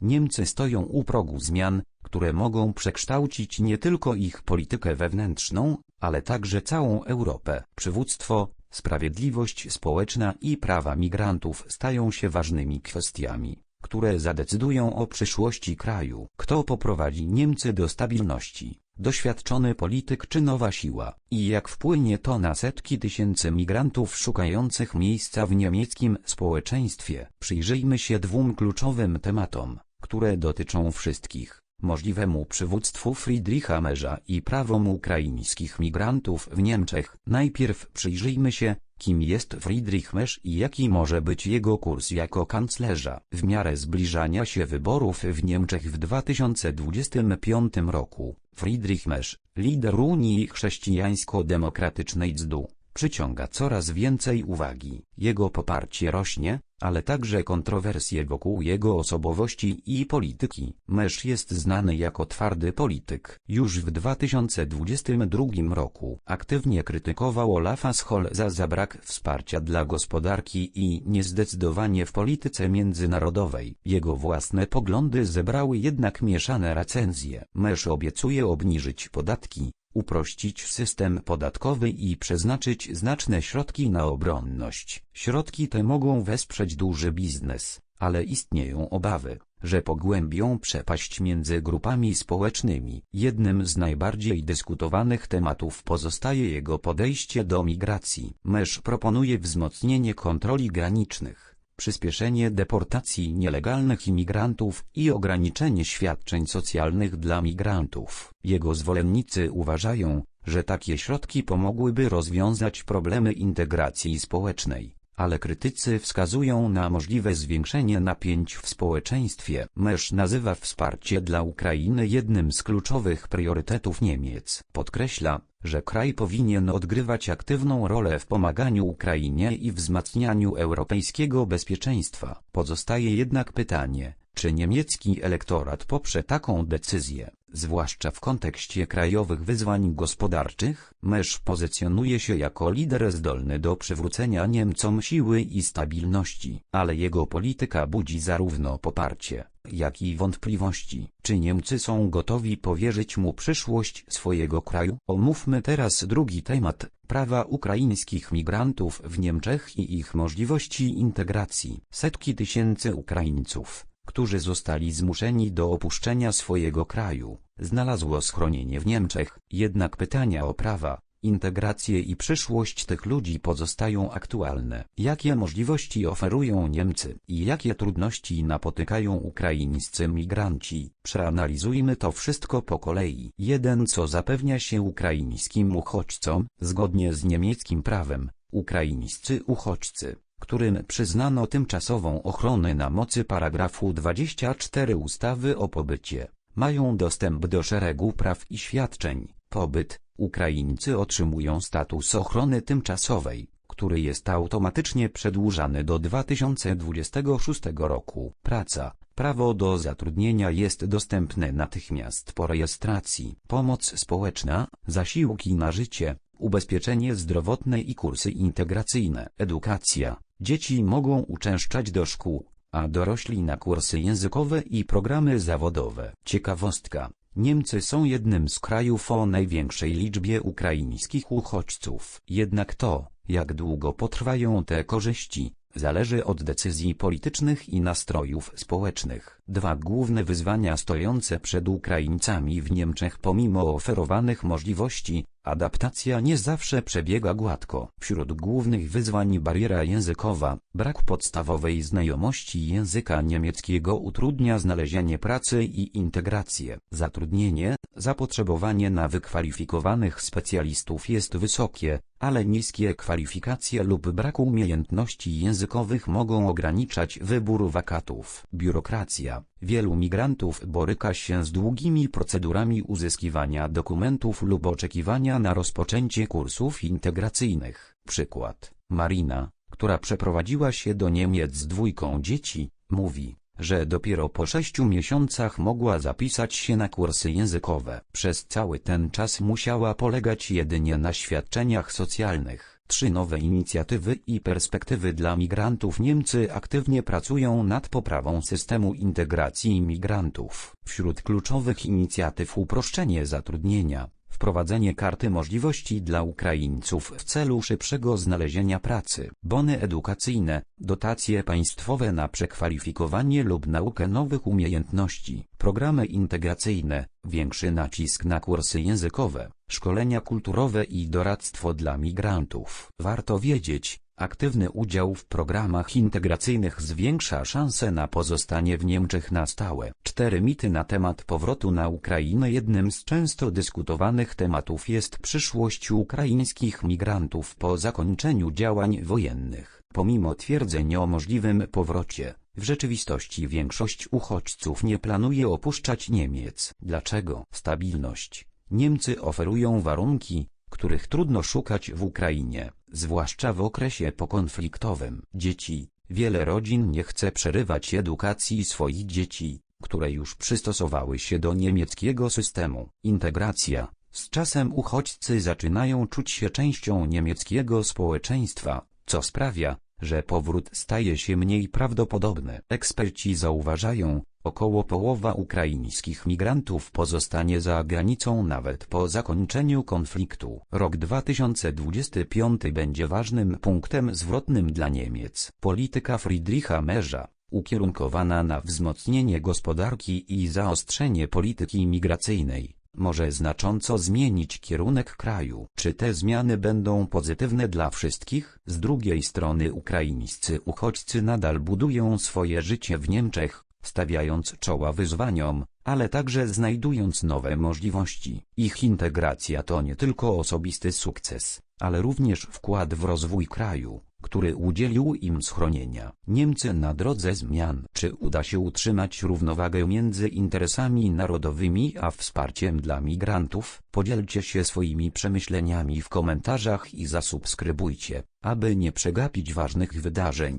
Niemcy stoją u progu zmian, które mogą przekształcić nie tylko ich politykę wewnętrzną, ale także całą Europę. Przywództwo, sprawiedliwość społeczna i prawa migrantów stają się ważnymi kwestiami, które zadecydują o przyszłości kraju. Kto poprowadzi Niemcy do stabilności? Doświadczony polityk czy nowa siła? I jak wpłynie to na setki tysięcy migrantów szukających miejsca w niemieckim społeczeństwie? Przyjrzyjmy się dwóm kluczowym tematom, które dotyczą wszystkich możliwemu przywództwu Friedricha Merza i prawom ukraińskich migrantów w Niemczech. Najpierw przyjrzyjmy się, kim jest Friedrich Merz i jaki może być jego kurs jako kanclerza. W miarę zbliżania się wyborów w Niemczech w 2025 roku, Friedrich Merz, lider Unii Chrześcijańsko-Demokratycznej ZDU, przyciąga coraz więcej uwagi. Jego poparcie rośnie, ale także kontrowersje wokół jego osobowości i polityki. Mesz jest znany jako twardy polityk. Już w 2022 roku aktywnie krytykował Olafa Scholza za brak wsparcia dla gospodarki i niezdecydowanie w polityce międzynarodowej. Jego własne poglądy zebrały jednak mieszane recenzje. Mesz obiecuje obniżyć podatki, uprościć system podatkowy i przeznaczyć znaczne środki na obronność. Środki te mogą wesprzeć duży biznes, ale istnieją obawy, że pogłębią przepaść między grupami społecznymi. Jednym z najbardziej dyskutowanych tematów pozostaje jego podejście do migracji. Mesz proponuje wzmocnienie kontroli granicznych przyspieszenie deportacji nielegalnych imigrantów i ograniczenie świadczeń socjalnych dla migrantów. Jego zwolennicy uważają, że takie środki pomogłyby rozwiązać problemy integracji społecznej ale krytycy wskazują na możliwe zwiększenie napięć w społeczeństwie. Mesz nazywa wsparcie dla Ukrainy jednym z kluczowych priorytetów Niemiec. Podkreśla, że kraj powinien odgrywać aktywną rolę w pomaganiu Ukrainie i wzmacnianiu europejskiego bezpieczeństwa. Pozostaje jednak pytanie, czy niemiecki elektorat poprze taką decyzję, zwłaszcza w kontekście krajowych wyzwań gospodarczych? Mesz pozycjonuje się jako lider zdolny do przywrócenia Niemcom siły i stabilności, ale jego polityka budzi zarówno poparcie, jak i wątpliwości. Czy Niemcy są gotowi powierzyć mu przyszłość swojego kraju? Omówmy teraz drugi temat, prawa ukraińskich migrantów w Niemczech i ich możliwości integracji. Setki tysięcy Ukraińców którzy zostali zmuszeni do opuszczenia swojego kraju, znalazło schronienie w Niemczech. Jednak pytania o prawa, integrację i przyszłość tych ludzi pozostają aktualne. Jakie możliwości oferują Niemcy i jakie trudności napotykają ukraińscy migranci? Przeanalizujmy to wszystko po kolei. Jeden co zapewnia się ukraińskim uchodźcom, zgodnie z niemieckim prawem, ukraińscy uchodźcy którym przyznano tymczasową ochronę na mocy paragrafu 24 ustawy o pobycie, mają dostęp do szeregu praw i świadczeń. Pobyt, Ukraińcy otrzymują status ochrony tymczasowej, który jest automatycznie przedłużany do 2026 roku. Praca, prawo do zatrudnienia jest dostępne natychmiast po rejestracji. Pomoc społeczna, zasiłki na życie, ubezpieczenie zdrowotne i kursy integracyjne. Edukacja, Dzieci mogą uczęszczać do szkół, a dorośli na kursy językowe i programy zawodowe. Ciekawostka. Niemcy są jednym z krajów o największej liczbie ukraińskich uchodźców. Jednak to, jak długo potrwają te korzyści, zależy od decyzji politycznych i nastrojów społecznych. Dwa główne wyzwania stojące przed Ukraińcami w Niemczech pomimo oferowanych możliwości, Adaptacja nie zawsze przebiega gładko. Wśród głównych wyzwań bariera językowa, brak podstawowej znajomości języka niemieckiego utrudnia znalezienie pracy i integrację. Zatrudnienie, zapotrzebowanie na wykwalifikowanych specjalistów jest wysokie, ale niskie kwalifikacje lub brak umiejętności językowych mogą ograniczać wybór wakatów. Biurokracja, Wielu migrantów boryka się z długimi procedurami uzyskiwania dokumentów lub oczekiwania na rozpoczęcie kursów integracyjnych. Przykład. Marina, która przeprowadziła się do Niemiec z dwójką dzieci, mówi, że dopiero po sześciu miesiącach mogła zapisać się na kursy językowe. Przez cały ten czas musiała polegać jedynie na świadczeniach socjalnych. Trzy nowe inicjatywy i perspektywy dla migrantów Niemcy aktywnie pracują nad poprawą systemu integracji imigrantów. Wśród kluczowych inicjatyw uproszczenie zatrudnienia, wprowadzenie karty możliwości dla Ukraińców w celu szybszego znalezienia pracy, bony edukacyjne, dotacje państwowe na przekwalifikowanie lub naukę nowych umiejętności, programy integracyjne, większy nacisk na kursy językowe, szkolenia kulturowe i doradztwo dla migrantów. Warto wiedzieć, Aktywny udział w programach integracyjnych zwiększa szanse na pozostanie w Niemczech na stałe. Cztery mity na temat powrotu na Ukrainę Jednym z często dyskutowanych tematów jest przyszłość ukraińskich migrantów po zakończeniu działań wojennych. Pomimo twierdzeń o możliwym powrocie, w rzeczywistości większość uchodźców nie planuje opuszczać Niemiec. Dlaczego? Stabilność. Niemcy oferują warunki, których trudno szukać w Ukrainie, zwłaszcza w okresie pokonfliktowym. Dzieci. Wiele rodzin nie chce przerywać edukacji swoich dzieci, które już przystosowały się do niemieckiego systemu. Integracja. Z czasem uchodźcy zaczynają czuć się częścią niemieckiego społeczeństwa, co sprawia, że powrót staje się mniej prawdopodobny. Eksperci zauważają, Około połowa ukraińskich migrantów pozostanie za granicą nawet po zakończeniu konfliktu. Rok 2025 będzie ważnym punktem zwrotnym dla Niemiec. Polityka Friedricha Merza, ukierunkowana na wzmocnienie gospodarki i zaostrzenie polityki migracyjnej, może znacząco zmienić kierunek kraju. Czy te zmiany będą pozytywne dla wszystkich? Z drugiej strony ukraińscy uchodźcy nadal budują swoje życie w Niemczech, stawiając czoła wyzwaniom, ale także znajdując nowe możliwości. Ich integracja to nie tylko osobisty sukces, ale również wkład w rozwój kraju, który udzielił im schronienia. Niemcy na drodze zmian. Czy uda się utrzymać równowagę między interesami narodowymi a wsparciem dla migrantów? Podzielcie się swoimi przemyśleniami w komentarzach i zasubskrybujcie, aby nie przegapić ważnych wydarzeń.